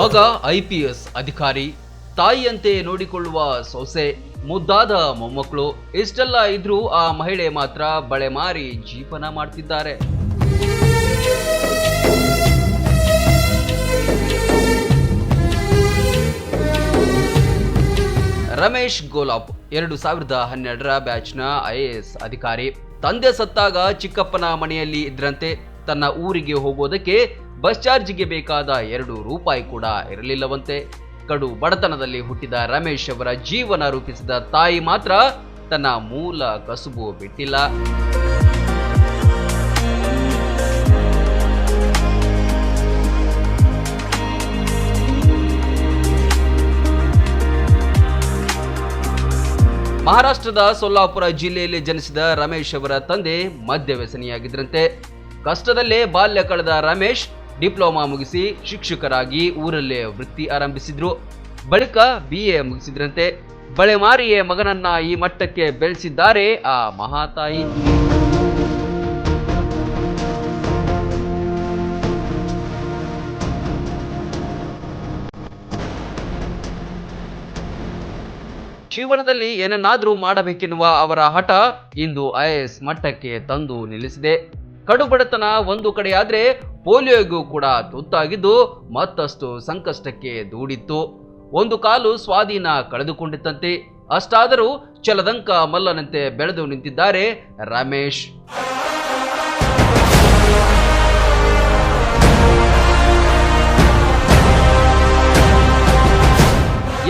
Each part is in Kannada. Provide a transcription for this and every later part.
ಮಗ ಐ ಪಿ ಎಸ್ ಅಧಿಕಾರಿ, ತಾಯಿಯಂತೆ ನೋಡಿಕೊಳ್ಳುವ ಸೊಸೆ, ಮುದ್ದಾದ ಮೊಮ್ಮಕ್ಕಳು ಇಷ್ಟೆಲ್ಲ ಇದ್ರೂ ಆ ಮಹಿಳೆ ಮಾತ್ರ ಬಳೆ ಮಾರಿ ಜೀವನ ಮಾಡ್ತಿದ್ದಾರೆ. ರಮೇಶ್ ಗೋಲಾಪ್, ಎರಡು ಸಾವಿರದ ಹನ್ನೆರಡರ ಬ್ಯಾಚ್ನ ಐಎಎಸ್ ಅಧಿಕಾರಿ. ತಂದೆ ಸತ್ತಾಗ ಚಿಕ್ಕಪ್ಪನ ಮನೆಯಲ್ಲಿ ಇದ್ರಂತೆ, ತನ್ನ ಊರಿಗೆ ಹೋಗೋದಕ್ಕೆ ಬಸ್ ಚಾರ್ಜ್ಗೆ ಬೇಕಾದ ಎರಡು ರೂಪಾಯಿ ಕೂಡ ಇರಲಿಲ್ಲವಂತೆ. ಕಡು ಬಡತನದಲ್ಲಿ ಹುಟ್ಟಿದ ರಮೇಶ್ ಅವರ ಜೀವನ ರೂಪಿಸಿದ ತಾಯಿ ಮಾತ್ರ ತನ್ನ ಮೂಲ ಕಸುಬು ಬಿಟ್ಟಿಲ್ಲ. ಮಹಾರಾಷ್ಟ್ರದ ಸೊಲ್ಲಾಪುರ ಜಿಲ್ಲೆಯಲ್ಲಿ ಜನಿಸಿದ ರಮೇಶ್ ಅವರ ತಂದೆ ಮದ್ಯ ವ್ಯಸನಿಯಾಗಿದ್ರಂತೆ ಕಷ್ಟದಲ್ಲೇ ಬಾಲ್ಯ ಕಳೆದ ರಮೇಶ್ ಡಿಪ್ಲೊಮಾ ಮುಗಿಸಿ ಶಿಕ್ಷಕರಾಗಿ ಊರಲ್ಲೇ ವೃತ್ತಿ ಆರಂಭಿಸಿದ್ರು. ಬಳಿಕ ಬಿ ಎ ಮುಗಿಸಿದ್ರಂತೆ. ಬಳೆ ಮಾರಿಯೇ ಮಗನನ್ನ ಈ ಮಟ್ಟಕ್ಕೆ ಬೆಳೆಸಿದ್ದಾರೆ ಆ ಮಹಾತಾಯಿ. ಜೀವನದಲ್ಲಿ ಏನನ್ನಾದರೂ ಮಾಡಬೇಕೆನ್ನುವ ಅವರ ಹಠ ಇಂದು ಐಎಎಸ್ ಮಟ್ಟಕ್ಕೆ ತಂದು ನಿಲ್ಲಿಸಿದೆ. ಕಡುಬಡತನ ಒಂದು ಕಡೆಯಾದ್ರೆ ಪೋಲಿಯೋಗೂ ಕೂಡ ತುತ್ತಾಗಿದ್ದು ಮತ್ತಷ್ಟು ಸಂಕಷ್ಟಕ್ಕೆ ದೂಡಿತ್ತು. ಒಂದು ಕಾಲು ಸ್ವಾಧೀನ ಕಳೆದುಕೊಂಡಿತ್ತಂತೆ. ಅಷ್ಟಾದರೂ ಚಲದಂಕ ಮಲ್ಲನಂತೆ ಬೆಳೆದು ನಿಂತಿದ್ದಾರೆ ರಮೇಶ್.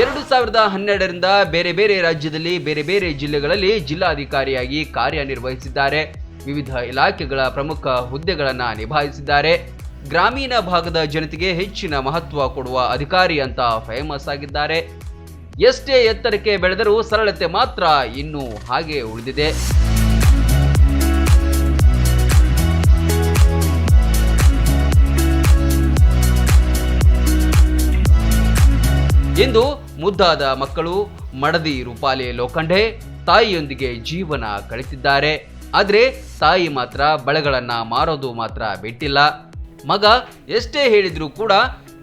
ಎರಡು ಸಾವಿರದ ಹನ್ನೆರಡರಿಂದ ಬೇರೆ ಬೇರೆ ರಾಜ್ಯದಲ್ಲಿ, ಬೇರೆ ಬೇರೆ ಜಿಲ್ಲೆಗಳಲ್ಲಿ ಜಿಲ್ಲಾಧಿಕಾರಿಯಾಗಿ ಕಾರ್ಯನಿರ್ವಹಿಸಿದ್ದಾರೆ. ವಿವಿಧ ಇಲಾಖೆಗಳ ಪ್ರಮುಖ ಹುದ್ದೆಗಳನ್ನು ನಿಭಾಯಿಸಿದ್ದಾರೆ. ಗ್ರಾಮೀಣ ಭಾಗದ ಜನತೆಗೆ ಹೆಚ್ಚಿನ ಮಹತ್ವ ಕೊಡುವ ಅಧಿಕಾರಿ ಅಂತ ಫೇಮಸ್ ಆಗಿದ್ದಾರೆ. ಎಷ್ಟೇ ಎತ್ತರಕ್ಕೆ ಬೆಳೆದರೂ ಸರಳತೆ ಮಾತ್ರ ಇನ್ನೂ ಹಾಗೆ ಉಳಿದಿದೆ. ಇಂದು ಮುದ್ದಾದ ಮಕ್ಕಳು ಮಡದಿ ರೂಪಾಲಿ ಲೋಖಂಡೆ ತಾಯಿಯೊಂದಿಗೆ ಜೀವನ ಕಳೆತಿದ್ದಾರೆ. ಆದ್ರೆ ತಾಯಿ ಮಾತ್ರ ಬಳೆಗಳನ್ನು ಮಾರೋದು ಮಾತ್ರ ಬಿಟ್ಟಿಲ್ಲ. ಮಗ ಎಷ್ಟೇ ಹೇಳಿದರೂ ಕೂಡ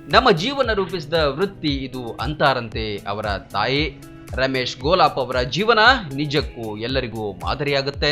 ನಮ್ಮ ಜೀವನ ರೂಪಿಸಿದ ವೃತ್ತಿ ಇದು ಅಂತಾರಂತೆ ಅವರ ತಾಯಿ. ರಮೇಶ್ ಗೋಲಾಪ್ ಅವರ ಜೀವನ ನಿಜಕ್ಕೂ ಎಲ್ಲರಿಗೂ ಮಾದರಿಯಾಗುತ್ತೆ.